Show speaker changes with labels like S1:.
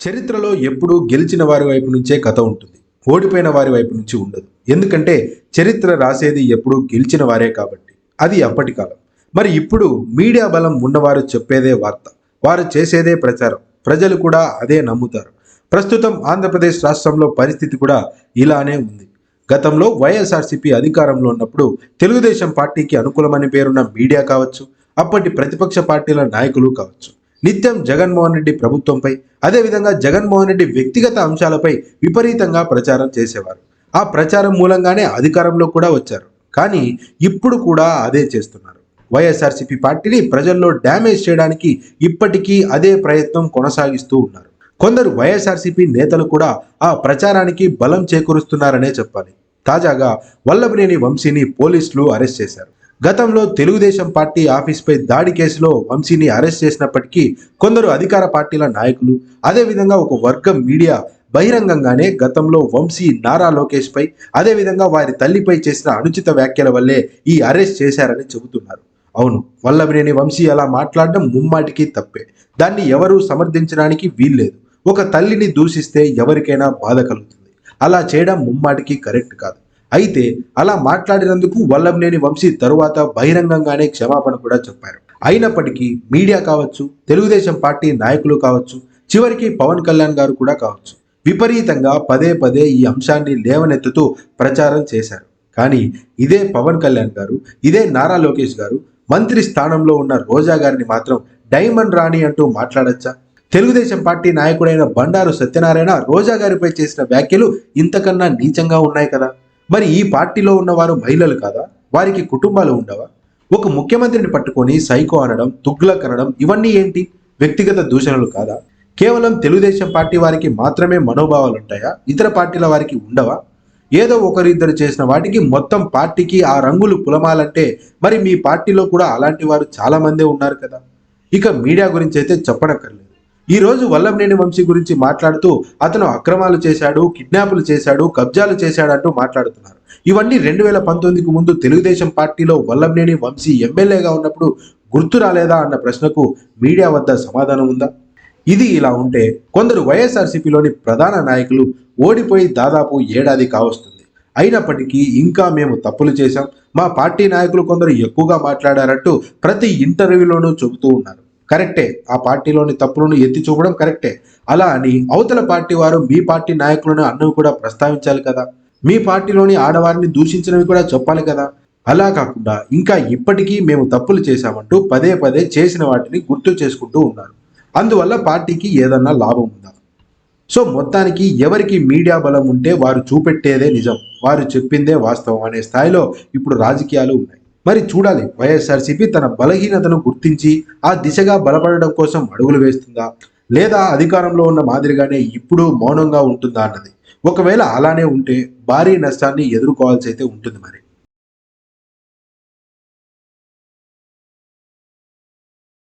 S1: చరిత్రలో ఎప్పుడూ గెలిచిన వారి వైపు నుంచే కథ ఉంటుంది. ఓడిపోయిన వారి వైపు నుంచి ఉండదు. ఎందుకంటే చరిత్ర రాసేది ఎప్పుడూ గెలిచిన వారే కాబట్టి. అది అప్పటి కాలం. మరి ఇప్పుడు మీడియా బలం ఉన్నవారు చెప్పేదే వార్త. వారు చేసేదే ప్రచారం. ప్రజలు కూడా అదే నమ్ముతారు. ప్రస్తుతం ఆంధ్రప్రదేశ్ రాష్ట్రంలో పరిస్థితి కూడా ఇలానే ఉంది. గతంలో వైఎస్ఆర్సీపీ అధికారంలో ఉన్నప్పుడు తెలుగుదేశం పార్టీకి అనుకూలమని పేరున్న మీడియా కావచ్చు అప్పటి ప్రతిపక్ష పార్టీల నాయకులు కావచ్చు. నిత్యం జగన్మోహన్ రెడ్డి ప్రభుత్వంపై అదేవిధంగా జగన్మోహన్ రెడ్డి వ్యక్తిగత అంశాలపై విపరీతంగా ప్రచారం చేసేవారు. ఆ ప్రచారం మూలంగానే అధికారంలో కూడా వచ్చారు. కానీ ఇప్పుడు కూడా అదే చేస్తున్నారు. వైఎస్ఆర్సీపీ పార్టీని ప్రజల్లో డ్యామేజ్ చేయడానికి ఇప్పటికీ అదే ప్రయత్నం కొనసాగిస్తూ ఉన్నారు. కొందరు వైఎస్ఆర్సీపీ నేతలు కూడా ఆ ప్రచారానికి బలం చేకూరుస్తున్నారనే చెప్పాలి. తాజాగా వల్లభనేని వంశీని పోలీసులు అరెస్ట్ చేశారు. గతంలో తెలుగుదేశం పార్టీ ఆఫీస్పై దాడి కేసులో వంశీని అరెస్ట్ చేసినప్పటికీ కొందరు అధికార పార్టీల నాయకులు అదేవిధంగా ఒక వర్గం మీడియా బహిరంగంగానే గతంలో వంశీ నారా లోకేష్ పై అదేవిధంగా వారి తల్లిపై చేసిన అనుచిత వ్యాఖ్యల వల్లే ఈ అరెస్ట్ చేశారని చెబుతున్నారు. అవును వల్లభనేని వంశీ అలా మాట్లాడడం ముమ్మాటికి తప్పే. దాన్ని ఎవరూ సమర్థించడానికి వీల్లేదు. ఒక తల్లిని దూషిస్తే ఎవరికైనా బాధ కలుగుతుంది. అలా చేయడం ముమ్మాటికి కరెక్ట్ కాదు. అయితే అలా మాట్లాడినందుకు వల్లభనేని వంశీ తరువాత బహిరంగంగానే క్షమాపణ కూడా చెప్పారు. అయినప్పటికీ మీడియా కావచ్చు తెలుగుదేశం పార్టీ నాయకులు కావచ్చు చివరికి పవన్ కళ్యాణ్ గారు కూడా కావచ్చు విపరీతంగా పదే పదే ఈ అంశాన్ని లేవనెత్తుతూ ప్రచారం చేశారు. కానీ ఇదే పవన్ కళ్యాణ్ గారు ఇదే నారా లోకేష్ గారు మంత్రి స్థానంలో ఉన్న రోజా గారిని మాత్రం డైమండ్ రాణి అంటూ మాట్లాడచ్చా? తెలుగుదేశం పార్టీ నాయకుడైన బండారు సత్యనారాయణ రోజా గారిపై చేసిన వ్యాఖ్యలు ఇంతకన్నా నీచంగా ఉన్నాయి కదా? మరి ఈ పార్టీలో ఉన్నవారు మహిళలు కాదా? వారికి కుటుంబాలు ఉండవా? ఒక ముఖ్యమంత్రిని పట్టుకొని సైకో అనడం తుగ్లక్ అనడం ఇవన్నీ ఏంటి? వ్యక్తిగత దూషణలు కాదా? కేవలం తెలుగుదేశం పార్టీ వారికి మాత్రమే మనోభావాలు ఉంటాయా? ఇతర పార్టీల వారికి ఉండవా? ఏదో ఒకరిద్దరు చేసిన వాటికి మొత్తం పార్టీకి ఆ రంగులు పులమాలంటే మరి మీ పార్టీలో కూడా అలాంటి వారు చాలామందే ఉన్నారు కదా. ఇక మీడియా గురించి అయితే చెప్పనక్కర్లేదు. ఈ రోజు వల్లభనేని వంశీ గురించి మాట్లాడుతూ అతను అక్రమాలు చేశాడు కిడ్నాపులు చేశాడు కబ్జాలు చేశాడు అంటూ మాట్లాడుతున్నారు. ఇవన్నీ రెండు వేల పంతొమ్మిదికి ముందు తెలుగుదేశం పార్టీలో వల్లభనేని వంశీ ఎమ్మెల్యేగా ఉన్నప్పుడు గుర్తు రాలేదా అన్న ప్రశ్నకు మీడియా వద్ద సమాధానం ఉందా? ఇది ఇలా ఉంటే కొందరు వైఎస్ఆర్సీపీలోని ప్రధాన నాయకులు ఓడిపోయి దాదాపు ఏడాది కావస్తుంది. అయినప్పటికీ ఇంకా మేము తప్పులు చేశాం. మా పార్టీ నాయకులు కొందరు ఎక్కువగా మాట్లాడారంటూ ప్రతి ఇంటర్వ్యూలోనూ చెబుతూ ఉన్నారు. కరెక్టే. ఆ పార్టీలోని తప్పులను ఎత్తి చూపడం కరెక్టే. అలా అని అవతల పార్టీ వారు మీ పార్టీ నాయకులను అన్నవి కూడా ప్రస్తావించాలి కదా. మీ పార్టీలోని ఆడవారిని దూషించినవి కూడా చెప్పాలి కదా. అలా కాకుండా ఇంకా ఇప్పటికీ మేము తప్పులు చేశామంటూ పదే పదే చేసిన వాటిని గుర్తు చేసుకుంటూ ఉన్నారు. అందువల్ల పార్టీకి ఏదన్నా లాభం ఉందా? సో మొత్తానికి ఎవరికి మీడియా బలం ఉంటే వారు చూపెట్టేదే నిజం. వారు చెప్పిందే వాస్తవం అనే స్థాయిలో ఇప్పుడు రాజకీయాలు ఉన్నాయి. మరి చూడాలి. వైఎస్ఆర్సీపీ తన బలహీనతను గుర్తించి ఆ దిశగా బలపడడం కోసం అడుగులు వేస్తుందా? లేదా అధికారంలో ఉన్న మాదిరిగానే ఇప్పుడు మౌనంగా ఉంటుందా అన్నది. ఒకవేళ అలానే ఉంటే భారీ నష్టాన్ని ఎదుర్కోవాల్సి అయితే ఉంటుంది మరి.